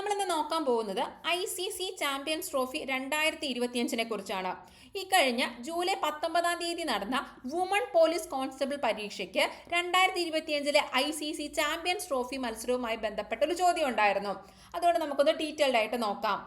നമ്മളിന്ന് നോക്കാൻ പോകുന്നത്? I C C champions trophy രണ്ടായിരത്തി ഇരുപത്തിയഞ്ചിനെ കുറിച്ചാണ് ഇക്കഴിഞ്ഞ ജൂലൈ പത്തൊമ്പതാം തീയതി നടന്ന വുമൺ പോലീസ് കോൺസ്റ്റബിൾ പരീക്ഷയ്ക്ക് രണ്ടായിരത്തി ഇരുപത്തിയഞ്ചിലെ I C C champions trophy മത്സരവുമായി ബന്ധപ്പെട്ട ഒരു ചോദ്യം ഉണ്ടായിരുന്നു. അതുകൊണ്ട് നമുക്കൊന്ന് ഡീറ്റെയിൽഡ് ആയിട്ട് നോക്കാം.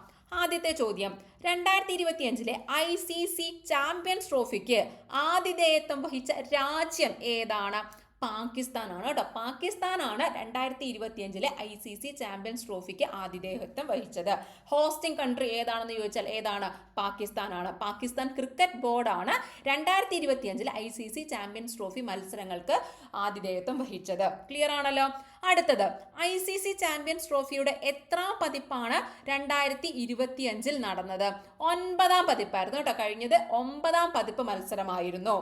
ആദ്യത്തെ ചോദ്യം. രണ്ടായിരത്തി ഇരുപത്തിയഞ്ചിലെ ഐ സി സി ചാമ്പ്യൻസ് ട്രോഫിക്ക് ആതിഥേയത്വം വഹിച്ച രാജ്യം ഏതാണ്? പാകിസ്ഥാനാണ് കേട്ടോ. പാകിസ്ഥാനാണ് രണ്ടായിരത്തി ഇരുപത്തിയഞ്ചിലെ ഐ സി സി ചാമ്പ്യൻസ് ട്രോഫിക്ക് ആതിഥേയത്വം വഹിച്ചത്. ഹോസ്റ്റിംഗ് കൺട്രി ഏതാണെന്ന് ചോദിച്ചാൽ ഏതാണ്? പാകിസ്ഥാനാണ്. പാകിസ്ഥാൻ ക്രിക്കറ്റ് ബോർഡാണ് രണ്ടായിരത്തി ഇരുപത്തിയഞ്ചിലെ I C C champions trophy മത്സരങ്ങൾക്ക് ആതിഥേയത്വം വഹിച്ചത്. ക്ലിയർ ആണല്ലോ? അടുത്തത് ഐ സി സി ചാമ്പ്യൻസ് ട്രോഫിയുടെ എത്ര പതിപ്പാണ് രണ്ടായിരത്തി ഇരുപത്തിയഞ്ചിൽ നടന്നത്? ഒൻപതാം പതിപ്പായിരുന്നു കേട്ടോ. കഴിഞ്ഞത് ഒമ്പതാം പതിപ്പ് മത്സരമായിരുന്നു.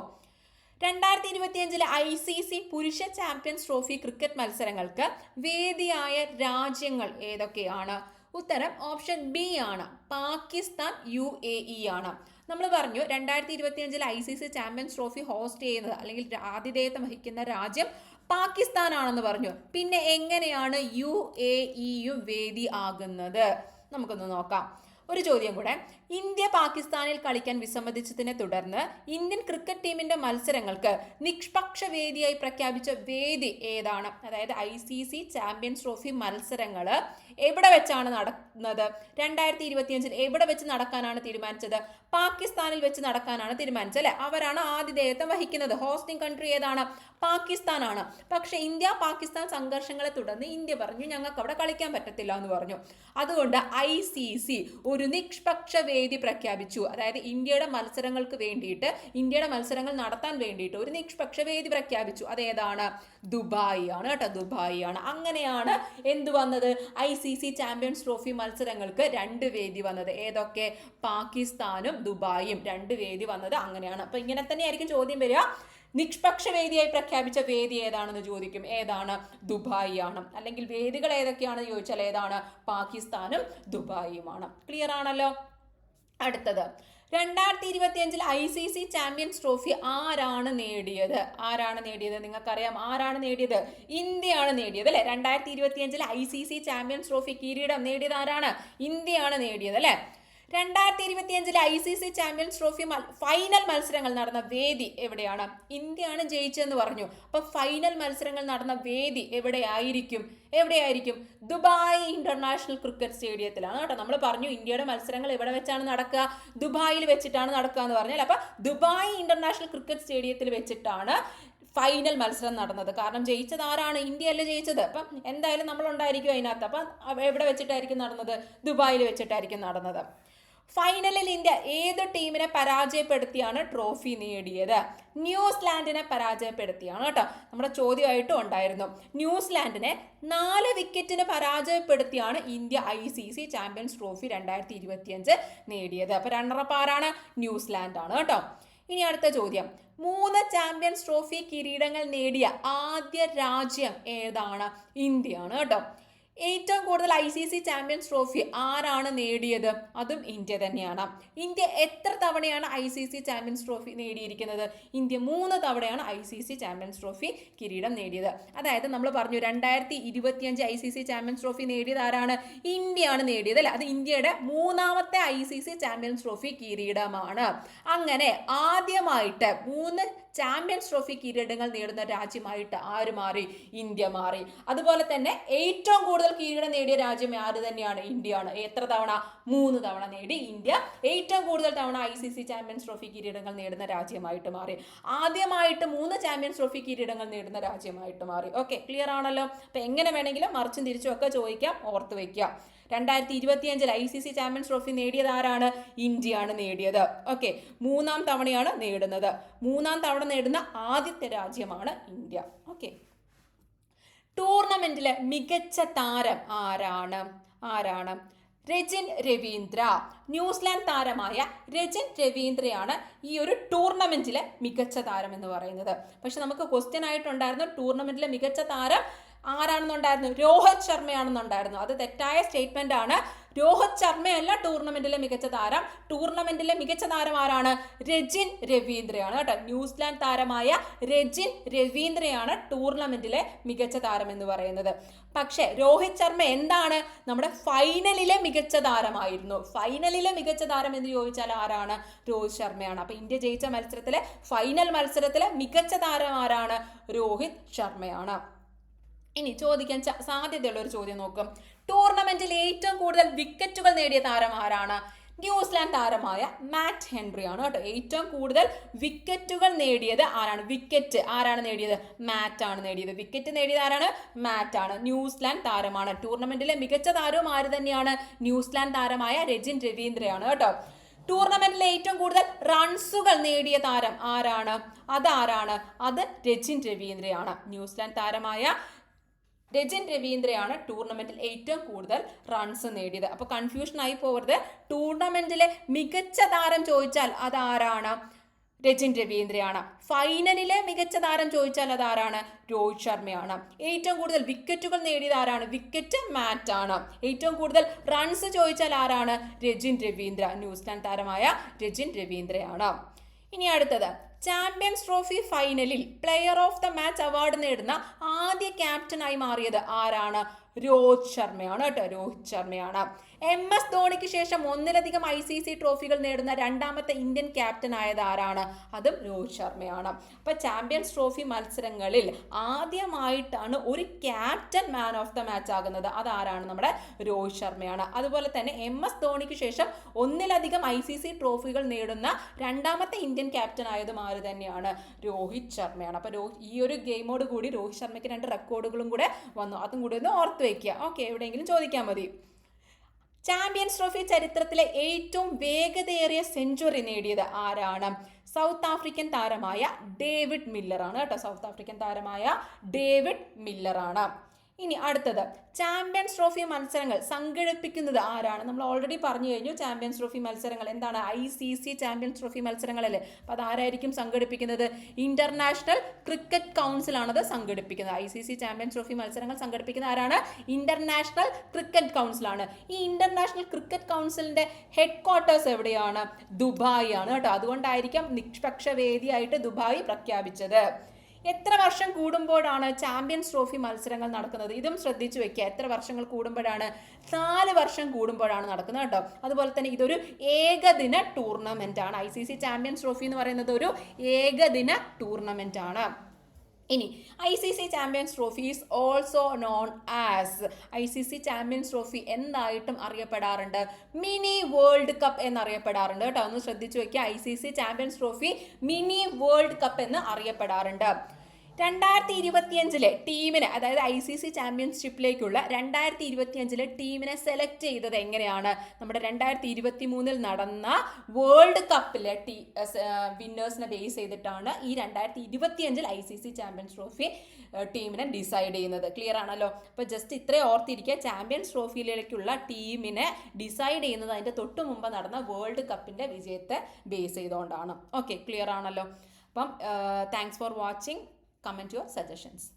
രണ്ടായിരത്തി ഇരുപത്തിയഞ്ചിലെ ഐ സി സി പുരുഷ ചാമ്പ്യൻസ് ട്രോഫി ക്രിക്കറ്റ് മത്സരങ്ങൾക്ക് വേദിയായ രാജ്യങ്ങൾ ഏതൊക്കെയാണ്? ഉത്തരം ഓപ്ഷൻ ബി ആണ്. പാകിസ്ഥാൻ യു എ ഇ ആണ്. നമ്മൾ പറഞ്ഞു രണ്ടായിരത്തി ഇരുപത്തിയഞ്ചിൽ I C C champions trophy host ചെയ്യുന്നത് അല്ലെങ്കിൽ ആതിഥേയത്വം വഹിക്കുന്ന രാജ്യം പാകിസ്ഥാൻ ആണെന്ന് പറഞ്ഞു. പിന്നെ എങ്ങനെയാണ് യു എ ഇയും വേദി ആകുന്നത്? നമുക്കൊന്ന് നോക്കാം. ഒരു ചോദ്യം കൂടെ. ഇന്ത്യ പാകിസ്ഥാനിൽ കളിക്കാൻ വിസമ്മതിച്ചതിനെ തുടർന്ന് ഇന്ത്യൻ ക്രിക്കറ്റ് ടീമിന്റെ മത്സരങ്ങൾക്ക് നിഷ്പക്ഷ വേദിയായി പ്രഖ്യാപിച്ച വേദി ഏതാണ്? അതായത് I C C champions trophy മത്സരങ്ങൾ എവിടെ വെച്ചാണ് നടക്കുന്നത് രണ്ടായിരത്തി ഇരുപത്തിയഞ്ചിൽ എവിടെ വെച്ച് നടക്കാനാണ് തീരുമാനിച്ചത്? പാകിസ്ഥാനിൽ വെച്ച് നടക്കാനാണ് തീരുമാനിച്ചത് അല്ലെ? അവരാണ് ആതിഥേയത്വം വഹിക്കുന്നത്. ഹോസ്റ്റിംഗ് കൺട്രി ഏതാണ്? പാകിസ്ഥാനാണ്. പക്ഷെ ഇന്ത്യ പാകിസ്ഥാൻ സംഘർഷങ്ങളെ തുടർന്ന് ഇന്ത്യ പറഞ്ഞു ഞങ്ങൾക്ക് അവിടെ കളിക്കാൻ പറ്റത്തില്ല എന്ന് പറഞ്ഞു. അതുകൊണ്ട് ഐ ഒരു നിഷ്പക്ഷ വേദി പ്രഖ്യാപിച്ചു. അതായത് ഇന്ത്യയുടെ മത്സരങ്ങൾക്ക് വേണ്ടിയിട്ട് ഇന്ത്യയുടെ മത്സരങ്ങൾ നടത്താൻ വേണ്ടിയിട്ട് ഒരു നിഷ്പക്ഷ വേദി പ്രഖ്യാപിച്ചു. അതേതാണ്? ദുബായി ആണ് കേട്ടോ ദുബായിയാണ് ആണ്. അങ്ങനെയാണ് എന്ത് വന്നത്? I C C champions trophy മത്സരങ്ങൾക്ക് രണ്ട് വേദി വന്നത്. ഏതൊക്കെ? പാകിസ്ഥാനും ദുബായും രണ്ട് വേദി വന്നത് അങ്ങനെയാണ്. അപ്പൊ ഇങ്ങനെ തന്നെയായിരിക്കും ചോദ്യം വരിക. നിഷ്പക്ഷ വേദിയായി പ്രഖ്യാപിച്ച വേദി ഏതാണെന്ന് ചോദിക്കും. ഏതാണ്? ദുബായി ആണ്. അല്ലെങ്കിൽ വേദികൾ ഏതൊക്കെയാണെന്ന് ചോദിച്ചാൽ ഏതാണ്? പാകിസ്ഥാനും ദുബായിയുമാണ് ക്ലിയർ ആണല്ലോ? അടുത്തത്. രണ്ടായിരത്തി ഇരുപത്തിയഞ്ചിൽ I C C champions trophy ആരാണ് നേടിയത്? ആരാണ് നേടിയത്? നിങ്ങൾക്കറിയാം ആരാണ് നേടിയത്? ഇന്ത്യയാണ് നേടിയത് അല്ലേ? രണ്ടായിരത്തി ഇരുപത്തിയഞ്ചിൽ I C C champions trophy കിരീടം നേടിയത് ആരാണ്? ഇന്ത്യയാണ് നേടിയത് അല്ലെ? രണ്ടായിരത്തി ഇരുപത്തിയഞ്ചിലെ I C C champions trophy final മത്സരങ്ങൾ നടന്ന വേദി എവിടെയാണ്? ഇന്ത്യയാണ് ജയിച്ചതെന്ന് പറഞ്ഞു. അപ്പൊ ഫൈനൽ മത്സരങ്ങൾ നടന്ന വേദി എവിടെയായിരിക്കും? എവിടെയായിരിക്കും? ദുബായ് ഇന്റർനാഷണൽ ക്രിക്കറ്റ് സ്റ്റേഡിയത്തിലാണ് കേട്ടോ. നമ്മൾ പറഞ്ഞു ഇന്ത്യയുടെ മത്സരങ്ങൾ എവിടെ വെച്ചാണ് നടക്കുക? ദുബായിൽ വെച്ചിട്ടാണ് നടക്കുക എന്ന് പറഞ്ഞാൽ അപ്പൊ ദുബായ് ഇന്റർനാഷണൽ ക്രിക്കറ്റ് സ്റ്റേഡിയത്തിൽ വെച്ചിട്ടാണ് ഫൈനൽ മത്സരം നടന്നത്. കാരണം ജയിച്ചത് ആരാണ്? ഇന്ത്യ അല്ലേ ജയിച്ചത്. അപ്പം എന്തായാലും നമ്മൾ ഉണ്ടായിരിക്കും അതിനകത്ത്. അപ്പം എവിടെ വെച്ചിട്ടായിരിക്കും നടന്നത്? ദുബായിൽ വെച്ചിട്ടായിരിക്കും നടന്നത്. ഫൈനലിൽ ഇന്ത്യ ഏത് ടീമിനെ പരാജയപ്പെടുത്തിയാണ് ട്രോഫി നേടിയത്? ന്യൂസിലാൻഡിനെ പരാജയപ്പെടുത്തിയാണ് കേട്ടോ. നമ്മുടെ ചോദ്യമായിട്ടും ഉണ്ടായിരുന്നു. ന്യൂസിലാൻഡിനെ നാല് വിക്കറ്റിന് പരാജയപ്പെടുത്തിയാണ് India I C C champions trophy രണ്ടായിരത്തി ഇരുപത്തിയഞ്ച് നേടിയത്. അപ്പൊ റണ്ണറപ്പ് ആരാണ്? ന്യൂസിലാൻഡ് ആണ് കേട്ടോ. ഇനി അടുത്ത ചോദ്യം. മൂന്ന് ചാമ്പ്യൻസ് ട്രോഫി കിരീടങ്ങൾ നേടിയ ആദ്യ രാജ്യം ഏതാണ്? ഇന്ത്യയാണ് കേട്ടോ. ഏറ്റവും കൂടുതൽ I C C champions trophy ആരാണ് നേടിയത്? അതും ഇന്ത്യ തന്നെയാണ്. ഇന്ത്യ എത്ര തവണയാണ് I C C champions trophy നേടിയിരിക്കുന്നത്? ഇന്ത്യ മൂന്ന് തവണയാണ് I C C champions trophy കിരീടം നേടിയത്. അതായത് നമ്മൾ പറഞ്ഞു രണ്ടായിരത്തി ഇരുപത്തിയഞ്ച് I C C champions trophy നേടിയത് ആരാണ്? ഇന്ത്യയാണ് നേടിയത് അല്ലെ? അത് ഇന്ത്യയുടെ മൂന്നാമത്തെ I C C champions trophy കിരീടമാണ്. അങ്ങനെ ആദ്യമായിട്ട് മൂന്ന് ചാമ്പ്യൻസ് ട്രോഫി കിരീടങ്ങൾ നേടുന്ന രാജ്യമായിട്ട് ആര് മാറി? ഇന്ത്യ മാറി. അതുപോലെ തന്നെ ഏറ്റവും കൂടുതൽ കിരീടം നേടിയ രാജ്യം ആര് തന്നെയാണ്? ഇന്ത്യയാണ്. എത്ര തവണ? മൂന്ന് തവണ നേടി. ഇന്ത്യ ഏറ്റവും കൂടുതൽ തവണ I C C champions trophy കിരീടങ്ങൾ നേടുന്ന രാജ്യമായിട്ട് മാറി. ആദ്യമായിട്ട് മൂന്ന് ചാമ്പ്യൻസ് ട്രോഫി കിരീടങ്ങൾ നേടുന്ന രാജ്യമായിട്ട് മാറി. ഓക്കെ ക്ലിയർ ആണല്ലോ? അപ്പൊ എങ്ങനെ വേണമെങ്കിലും മറിച്ചും തിരിച്ചും ഒക്കെ ചോദിക്കാം ഓർത്ത് വെക്കാം രണ്ടായിരത്തി ഇരുപത്തിയഞ്ചിൽ I C C champions trophy നേടിയത് ആരാണ്? ഇന്ത്യയാണ് നേടിയത്. ഓക്കെ മൂന്നാം തവണയാണ് നേടുന്നത്. മൂന്നാം തവണ നേടുന്ന ആദ്യത്തെ രാജ്യമാണ് ഇന്ത്യ. ഓക്കെ ടൂർണമെന്റിലെ മികച്ച താരം ആരാണ്? ആരാണ്? രജിൻ രവീന്ദ്ര. ന്യൂസിലാൻഡ് താരമായ രജിൻ രവീന്ദ്രയാണ് ഈ ഒരു ടൂർണമെന്റിലെ മികച്ച താരം എന്ന് പറയുന്നത്. പക്ഷെ നമുക്ക് ക്വസ്റ്റ്യൻ ആയിട്ടുണ്ടായിരുന്നു ടൂർണമെന്റിലെ മികച്ച താരം ആരാണെന്നുണ്ടായിരുന്നു? രോഹിത് ശർമ്മയാണെന്നുണ്ടായിരുന്നു. അത് തെറ്റായ സ്റ്റേറ്റ്മെന്റ് ആണ്. രോഹിത് ശർമ്മയല്ല ടൂർണമെന്റിലെ മികച്ച താരം. ടൂർണമെന്റിലെ മികച്ച താരം ആരാണ്? രജിൻ രവീന്ദ്രയാണ് കേട്ടോ. ന്യൂസിലാൻഡ് താരമായ രജിൻ രവീന്ദ്രയാണ് ടൂർണമെന്റിലെ മികച്ച താരം എന്ന് പറയുന്നത്. പക്ഷേ രോഹിത് ശർമ്മ എന്താണ് നമ്മുടെ ഫൈനലിലെ മികച്ച താരമായിരുന്നു? ഫൈനലിലെ മികച്ച താരം എന്ന് ചോദിച്ചാൽ ആരാണ്? രോഹിത് ശർമ്മയാണ്. അപ്പൊ ഇന്ത്യ ജയിച്ച മത്സരത്തിലെ ഫൈനൽ മത്സരത്തിലെ മികച്ച താരം ആരാണ്? രോഹിത് ശർമ്മയാണ്. ഇനി ചോദിക്കാൻ സാധ്യതയുള്ള ഒരു ചോദ്യം നോക്കും. ടൂർണമെന്റിൽ ഏറ്റവും കൂടുതൽ വിക്കറ്റുകൾ നേടിയ താരം ആരാണ്? ന്യൂസിലാൻഡ് താരമായ മാറ്റ് ഹെൻറി ആണ് കേട്ടോ. ഏറ്റവും കൂടുതൽ വിക്കറ്റുകൾ നേടിയത് ആരാണ്? വിക്കറ്റ് ആരാണ് നേടിയത്? മാറ്റ് ആണ് നേടിയത്. വിക്കറ്റ് നേടിയത് ആരാണ്? മാറ്റ് ആണ്. ന്യൂസിലാൻഡ് താരമാണ്. ടൂർണമെന്റിലെ മികച്ച താരവും ആര് തന്നെയാണ്? ന്യൂസിലാൻഡ് താരമായ രജിൻ രവീന്ദ്രയാണ് കേട്ടോ. ടൂർണമെന്റിലെ ഏറ്റവും കൂടുതൽ റൺസുകൾ നേടിയ താരം ആരാണ്? അതാരാണ്? അത് രജിൻ രവീന്ദ്രയാണ്. ന്യൂസിലാൻഡ് താരമായ രജിൻ രവീന്ദ്രയാണ് ടൂർണമെന്റിൽ ഏറ്റവും കൂടുതൽ റൺസ് നേടിയത്. അപ്പോൾ കൺഫ്യൂഷൻ ആയി പോകരുത് ടൂർണമെന്റിലെ മികച്ച താരം ചോദിച്ചാൽ അതാരാണ്? രജിൻ രവീന്ദ്രയാണ്. ഫൈനലിലെ മികച്ച താരം ചോദിച്ചാൽ അതാരാണ്? രോഹിത് ശർമ്മയാണ്. ഏറ്റവും കൂടുതൽ വിക്കറ്റുകൾ നേടിയത് ആരാണ്? വിക്കറ്റ് മാറ്റ് ആണ്. ഏറ്റവും കൂടുതൽ റൺസ് ചോദിച്ചാൽ ആരാണ്? രജിൻ രവീന്ദ്ര ന്യൂസിലാൻഡ് താരമായ രജിൻ രവീന്ദ്രയാണ്. ഇനി അടുത്തത്. ചാമ്പ്യൻസ് ട്രോഫി ഫൈനലിൽ player of the match award നേടുന്ന ആദ്യ ക്യാപ്റ്റനായി മാറിയത് ആരാണ്? രോഹിത് ശർമ്മയാണ് കേട്ടോ. രോഹിത് ശർമ്മയാണ്. എം എസ് ധോണിക്ക് ശേഷം ഒന്നിലധികം ഐ സി സി ട്രോഫികൾ നേടുന്ന രണ്ടാമത്തെ ഇന്ത്യൻ ക്യാപ്റ്റൻ ആയത് ആരാണ്? അതും രോഹിത് ശർമ്മയാണ്. അപ്പൊ ചാമ്പ്യൻസ് ട്രോഫി മത്സരങ്ങളിൽ ആദ്യമായിട്ടാണ് ഒരു captain man of the match ആകുന്നത്. അതാരാണ്? നമ്മുടെ രോഹിത് ശർമ്മയാണ്. അതുപോലെ തന്നെ എം എസ് ധോണിക്ക് ശേഷം ഒന്നിലധികം ഐ സി സി ട്രോഫികൾ നേടുന്ന രണ്ടാമത്തെ ഇന്ത്യൻ ക്യാപ്റ്റൻ ആയതും ആര് തന്നെയാണ്? രോഹിത് ശർമ്മയാണ്. അപ്പൊ രോഹിത് ഈ ഒരു ഗെയിമോട് കൂടി രോഹിത് ശർമ്മയ്ക്ക് രണ്ട് റെക്കോർഡുകളും കൂടെ വന്നു. അതും കൂടി ഒന്ന് ഓർത്ത് വെക്കുക ഓക്കെ എവിടെയെങ്കിലും ചോദിക്കാൻ മതി. ചാമ്പ്യൻസ് ട്രോഫി ചരിത്രത്തിലെ ഏറ്റവും വേഗതയേറിയ സെഞ്ചുറി നേടിയത് ആരാണ്? സൗത്ത് ആഫ്രിക്കൻ താരമായ ഡേവിഡ് മില്ലറാണ് കേട്ടോ. സൗത്ത് ആഫ്രിക്കൻ താരമായ ഡേവിഡ് മില്ലറാണ് ഇനി അടുത്തത്. ചാമ്പ്യൻസ് ട്രോഫി മത്സരങ്ങൾ സംഘടിപ്പിക്കുന്നത് ആരാണ്? നമ്മൾ ഓൾറെഡി പറഞ്ഞു കഴിഞ്ഞു ചാമ്പ്യൻസ് ട്രോഫി മത്സരങ്ങൾ എന്താണ്? I C C champions trophy മത്സരങ്ങളല്ലേ? അപ്പോൾ അതാരായിരിക്കും സംഘടിപ്പിക്കുന്നത്? ഇന്റർനാഷണൽ ക്രിക്കറ്റ് കൗൺസിലാണത് സംഘടിപ്പിക്കുന്നത്. I C C champions trophy മത്സരങ്ങൾ സംഘടിപ്പിക്കുന്ന ആരാണ്? ഇന്റർനാഷണൽ ക്രിക്കറ്റ് കൗൺസിലാണ് ഈ ഇന്റർനാഷണൽ ക്രിക്കറ്റ് കൗൺസിലിന്റെ ഹെഡ് ക്വാർട്ടേഴ്സ് എവിടെയാണ്? ദുബായ് ആണ് കേട്ടോ. അതുകൊണ്ടായിരിക്കും നിഷ്പക്ഷ വേദിയായിട്ട് ദുബായ് പ്രഖ്യാപിച്ചത്. എത്ര വർഷം കൂടുമ്പോഴാണ് ചാമ്പ്യൻസ് ട്രോഫി മത്സരങ്ങൾ നടക്കുന്നത്? ഇതും ശ്രദ്ധിച്ചു വെക്കുക. എത്ര വർഷങ്ങൾ കൂടുമ്പോഴാണ്? നാല് വർഷം കൂടുമ്പോഴാണ് നടക്കുന്നത് കേട്ടോ. അതുപോലെ തന്നെ ഇതൊരു ഏകദിന ടൂർണമെന്റ് ആണ്. I C C champions trophy എന്ന് പറയുന്നത് ഒരു ഏകദിന ടൂർണമെന്റ് ആണ്. ഇനി I C C champions trophy is also known as I C C champions trophy എന്തായിട്ടും അറിയപ്പെടാറുണ്ട്. മിനി വേൾഡ് കപ്പ് എന്നറിയപ്പെടാറുണ്ട് കേട്ടോ. ഒന്ന് ശ്രദ്ധിച്ചു വെക്കുക. I C C champions trophy mini world cup എന്ന് അറിയപ്പെടാറുണ്ട്. രണ്ടായിരത്തി ഇരുപത്തിയഞ്ചിലെ ടീമിനെ അതായത് ഐ സി സി ചാമ്പ്യൻഷിപ്പിലേക്കുള്ള രണ്ടായിരത്തി ഇരുപത്തിയഞ്ചിലെ ടീമിനെ സെലക്ട് ചെയ്തത് എങ്ങനെയാണ്? നമ്മുടെ രണ്ടായിരത്തി ഇരുപത്തി മൂന്നിൽ നടന്ന വേൾഡ് കപ്പിലെ ടീ വിന്നേഴ്സിനെ ബേസ് ചെയ്തിട്ടാണ് ഈ രണ്ടായിരത്തി ഇരുപത്തിയഞ്ചിൽ I C C champions trophy ടീമിനെ ഡിസൈഡ് ചെയ്യുന്നത്. ക്ലിയർ ആണല്ലോ? അപ്പോൾ ജസ്റ്റ് ഇത്രയും ഓർത്തിരിക്കുക. ചാമ്പ്യൻസ് ട്രോഫിയിലേക്കുള്ള ടീമിനെ ഡിസൈഡ് ചെയ്യുന്നത് അതിന്റെ തൊട്ട് മുമ്പ് നടന്ന വേൾഡ് കപ്പിന്റെ വിജയത്തെ ബേസ് ചെയ്തുകൊണ്ടാണ്. ഓക്കെ ക്ലിയർ ആണല്ലോ? അപ്പം thanks for watching comment your suggestions